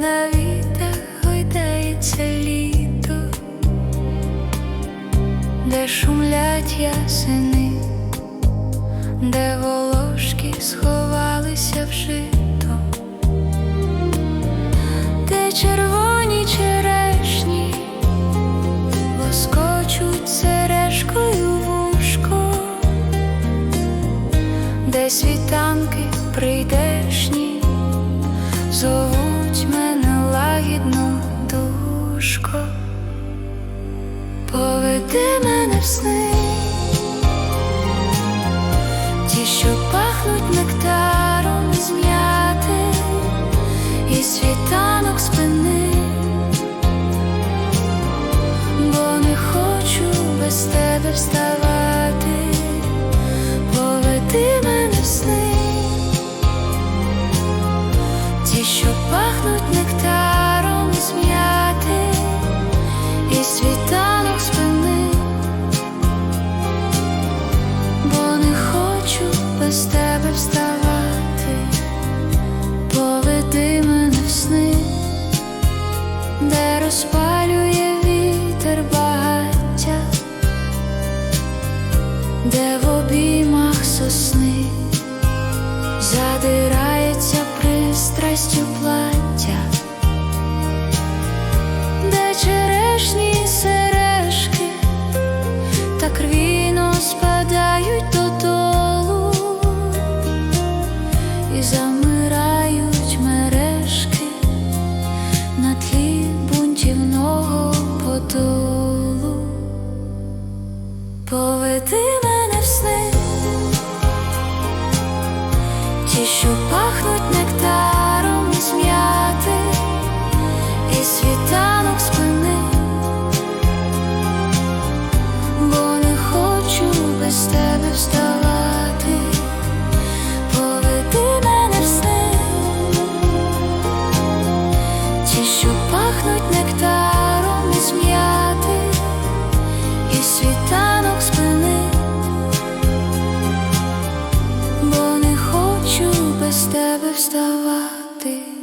на вітах гойдається літо, де шумлять ясени, де волошки сховалися в де червоні черешні лоскочуть сережкою вушко, де світанки прийдешні зовуть лагідно душко. Поведи мене в сни, ті, що пахнуть нектаром з м'яти і світанок спини, бо не хочу без тебе вставати, поведи мене в сни, ті, що пахнуть нектаром пристрастю плаття де черешні сережки так рвіно спадають додолу і замирають мережки на тлі бунтівного подолу. Поведи мене в сни, ті, що пахнуть без тебе вставати, поведи мене в сни, ті, що пахнуть нектаром із м'яти і світанок спини, бо не хочу без тебе вставати.